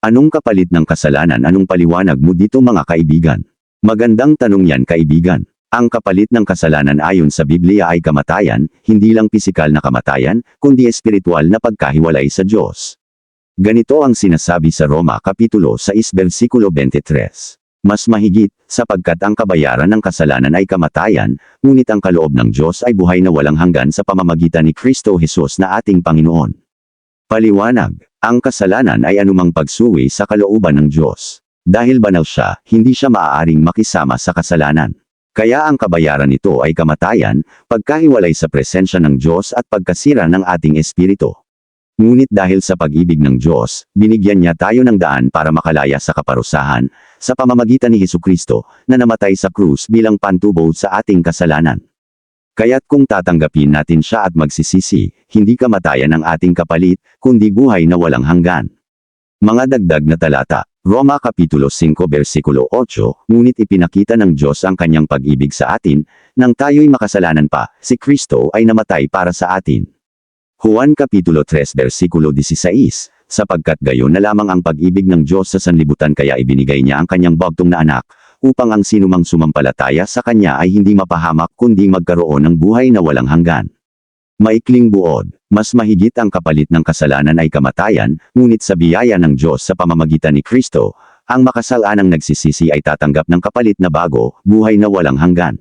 Anong kapalit ng kasalanan? Anong paliwanag mo dito mga kaibigan? Magandang tanong yan kaibigan. Ang kapalit ng kasalanan ayon sa Biblia ay kamatayan, hindi lang pisikal na kamatayan, kundi espiritual na pagkahiwalay sa Diyos. Ganito ang sinasabi sa Roma Kapitulo 6 versikulo 23. Mas mahigit, sapagkat ang kabayaran ng kasalanan ay kamatayan, ngunit ang kaloob ng Diyos ay buhay na walang hanggan sa pamamagitan ni Kristo Jesus na ating Panginoon. Paliwanag, ang kasalanan ay anumang pagsuwi sa kalooban ng Diyos. Dahil banal siya, hindi siya maaaring makisama sa kasalanan. Kaya ang kabayaran nito ay kamatayan, pagkahiwalay sa presensya ng Diyos at pagkasira ng ating espiritu. Ngunit dahil sa pag-ibig ng Diyos, binigyan niya tayo ng daan para makalaya sa kaparusahan, sa pamamagitan ni Hesu Kristo, na namatay sa krus bilang pantubo sa ating kasalanan. Kaya't kung tatanggapin natin siya at magsisisi, hindi kamatayan ang ating kapalit, kundi buhay na walang hanggan. Mga dagdag na talata, Roma Kapitulo 5 versikulo 8, ngunit ipinakita ng Diyos ang kanyang pag-ibig sa atin, nang tayo'y makasalanan pa, si Kristo ay namatay para sa atin. Juan Kapitulo 3 versikulo 16, sapagkat gayon na lamang ang pag-ibig ng Diyos sa sanlibutan kaya ibinigay niya ang kanyang bagtong na anak, upang ang sinumang sumampalataya sa kanya ay hindi mapahamak kundi magkaroon ng buhay na walang hanggan. Maikling buod, mas mahigit ang kapalit ng kasalanan ay kamatayan, ngunit sa biyaya ng Diyos sa pamamagitan ni Kristo, ang makasalanang nagsisisi ay tatanggap ng kapalit na bago, buhay na walang hanggan.